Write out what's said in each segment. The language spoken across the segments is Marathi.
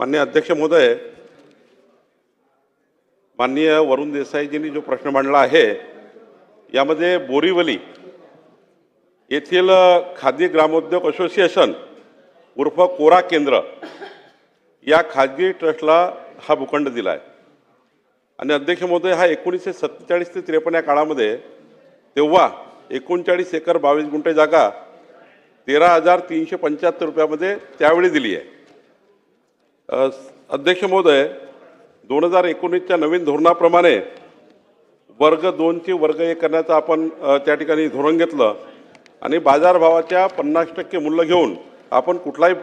माननीय अध्यक्ष महोदय माननीय वरुण देसाईजींनी जो प्रश्न मांडला आहे यामध्ये बोरीवली येथील खादी ग्रामोद्योग असोसिएशन उर्फ कोरा केंद्र या खाजगी ट्रस्टला हा भूखंड दिला आहे आणि अध्यक्ष महोदय हा एकोणीसशे सत्तेचाळीस ते त्रेपन्न या काळामध्ये तेव्हा एकोणचाळीस एकर बावीस गुंठे जागा तेरा हजार तीनशे पंच्याहत्तर रुपयामध्ये त्यावेळी दिली आहे. अध्यक्ष महोदय दोन हजार एकोणीसच्या नवीन धोरणाप्रमाणे वर्ग दोनची वर्ग एक करण्याचं आपण त्या ठिकाणी धोरण घेतलं. आणि बाजारभावाच्या पन्नास टक्के मूल्य घेऊन आपण कुठलाही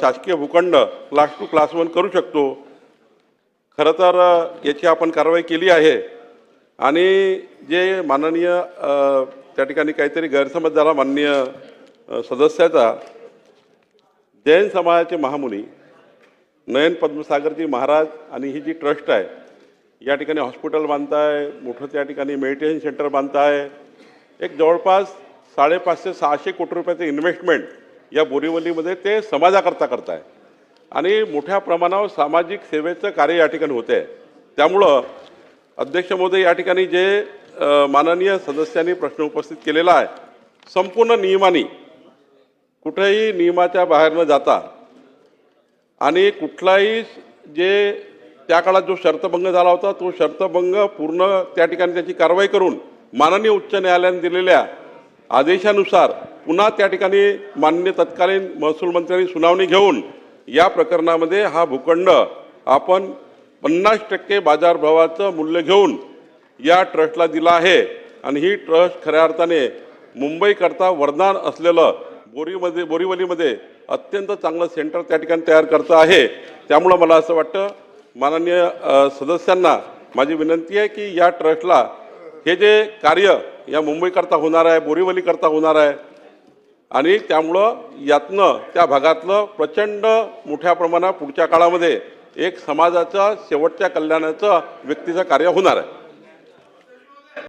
शासकीय भूखंड क्लास टू क्लास वन करू शकतो. खरं तर याची आपण कारवाई केली आहे. आणि जे माननीय त्या ठिकाणी काहीतरी गैरसमज झाला माननीय सदस्याचा जैन समाजाचे महामुनी नयन पद्मसागरजी महाराज आणि ही जी ट्रस्ट आहे या ठिकाणी हॉस्पिटल बांधताय मोठं त्या ठिकाणी मेडिटेशन सेंटर बांधताय. एक जवळपास साडेपाचशे सहाशे कोटी रुपयाचं इन्व्हेस्टमेंट या बोरीवलीमध्ये ते समाजाकरता करताय. आणि मोठ्या प्रमाणावर सामाजिक सेवेचं कार्य या ठिकाणी होते आहे त्यामुळं अध्यक्ष महोदय या ठिकाणी जे माननीय सदस्यांनी प्रश्न उपस्थित केलेला आहे संपूर्ण नियमाने कुठेही नियमाच्या बाहेर न जाता आणि कुठलाही जे त्या काळात जो शर्तभंग झाला होता तो शर्तभंग पूर्ण त्या ठिकाणी त्याची कारवाई करून माननीय उच्च न्यायालयाने दिलेल्या आदेशानुसार पुन्हा त्या ठिकाणी मान्य तत्कालीन महसूल मंत्र्यांनी सुनावणी घेऊन या प्रकरणामध्ये हा भूखंड आपण पन्नास टक्के बाजारभावाचं मूल्य घेऊन या ट्रस्टला दिला आहे. आणि ही ट्रस्ट खऱ्या अर्थाने मुंबईकरता वरदान असलेलं बोरीमध्ये बोरीवलीमध्ये अत्यंत चांगलं सेंटर त्या ठिकाणी तयार करतं आहे. त्यामुळं मला असं वाटतं माननीय सदस्यांना माझी विनंती आहे की या ट्रस्टला हे जे कार्य या मुंबईकरता होणार आहे बोरीवलीकरता होणार आहे आणि त्यामुळं यातनं त्या भागातलं प्रचंड मोठ्या प्रमाणात पुढच्या काळामध्ये एक समाजाचा शेवटच्या कल्याणाचं व्यक्तीचं कार्य होणार आहे.